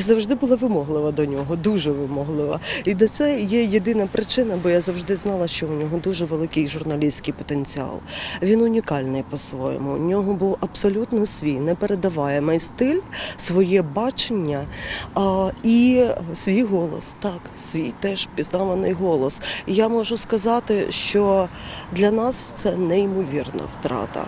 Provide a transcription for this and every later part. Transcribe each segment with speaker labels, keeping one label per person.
Speaker 1: завжди була вимоглива до нього, дуже вимоглива. І до це є єдина причина, бо я завжди знала, що у нього дуже великий журналістський потенціал. Він унікальний по-своєму. У нього був абсолютно свій, непередаваємий стиль, своє бачення а, і свій голос. Так, свій теж впізнаваний голос. Я можу сказати, що для нас це неймовірна втрата.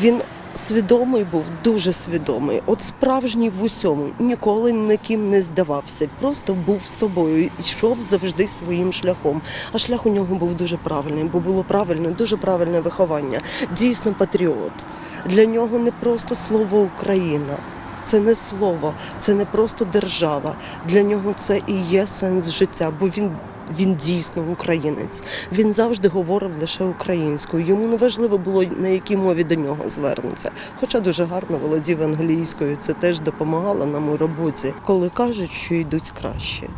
Speaker 1: Він свідомий був, дуже свідомий. От справжній в усьому, ніколи ніким не здавався, просто був собою, йшов завжди своїм шляхом. А шлях у нього був дуже правильний, бо було правильне, дуже правильне виховання. Дійсно патріот. Для нього не просто слово Україна. Це не слово, це не просто держава. Для нього це і є сенс життя, бо він він дійсно українець. Він завжди говорив лише українською. Йому не важливо було на якій мові до нього звернуться. Хоча дуже гарно володів англійською. Це теж допомагало нам у роботі. Коли кажуть, що йдуть краще,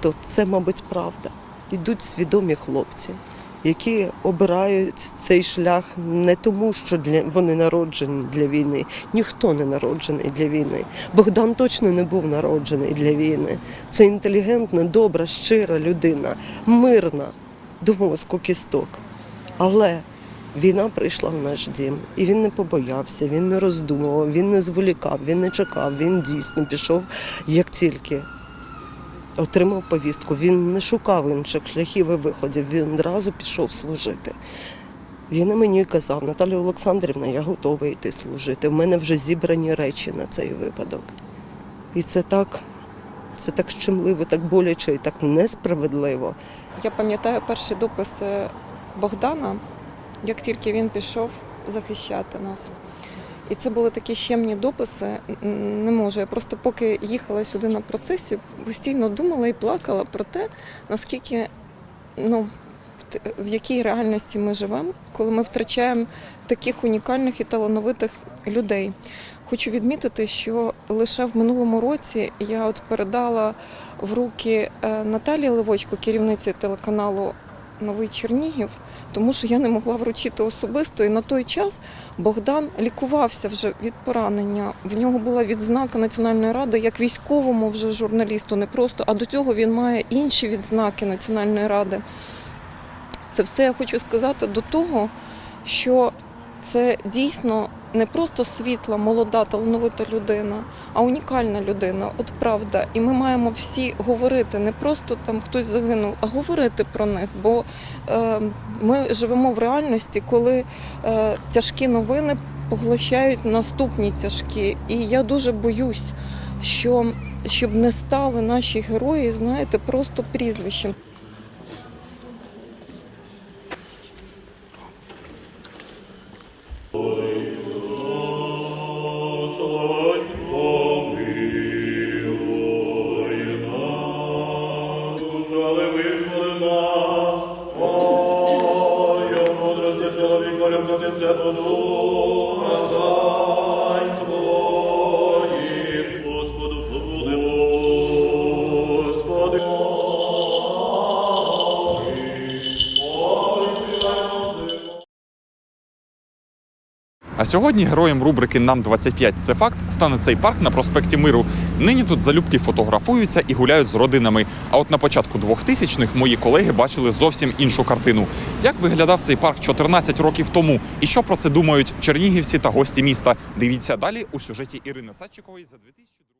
Speaker 1: то це, мабуть, правда. Йдуть свідомі хлопці, які обирають цей шлях не тому, що для вони народжені для війни. Ніхто не народжений для війни. Богдан точно не був народжений для війни. Це інтелігентна, добра, щира людина, мирна до мозку кісток. Але війна прийшла в наш дім, і він не побоявся, він не роздумував, він не зволікав, він не чекав. Він дійсно пішов як тільки отримав повістку. Він не шукав інших шляхів і виходів. Він одразу пішов служити. Він і мені казав, Наталя Олександрівна, я готовий йти служити. В мене вже зібрані речі на цей випадок. І це так, це так щемливо, так боляче і так несправедливо.
Speaker 2: Я пам'ятаю перші дописи Богдана, як тільки він пішов захищати нас. І це були такі щемні дописи. Не можу. Я просто поки їхала сюди на процесі, постійно думала і плакала про те, наскільки ну, в якій реальності ми живемо, коли ми втрачаємо таких унікальних і талановитих людей. Хочу відмітити, що лише в минулому році я от передала в руки е, Наталії Левочко, керівниці телеканалу Новий Чернігів, тому що я не могла вручити особисто. І на той час Богдан лікувався вже від поранення. В нього була відзнака Національної ради як військовому вже журналісту, не просто, а до цього він має інші відзнаки Національної ради. Це все я хочу сказати до того, що це дійсно не просто світла, молода, талановита людина, а унікальна людина. От правда. І ми маємо всі говорити, не просто там хтось загинув, а говорити про них. Бо е, ми живемо в реальності, коли е, тяжкі новини поглощають наступні тяжкі. І я дуже боюсь, що щоб не стали наші герої, знаєте, просто прізвищем.
Speaker 3: А сьогодні героєм рубрики Нам 25 це факт стане цей парк на проспекті Миру. Нині тут залюбки фотографуються і гуляють з родинами. А от на початку 2000-х мої колеги бачили зовсім іншу картину. Як виглядав цей парк 14 років тому, і що про це думають чернігівці та гості міста? Дивіться далі у сюжеті Ірини Садчикової за 2000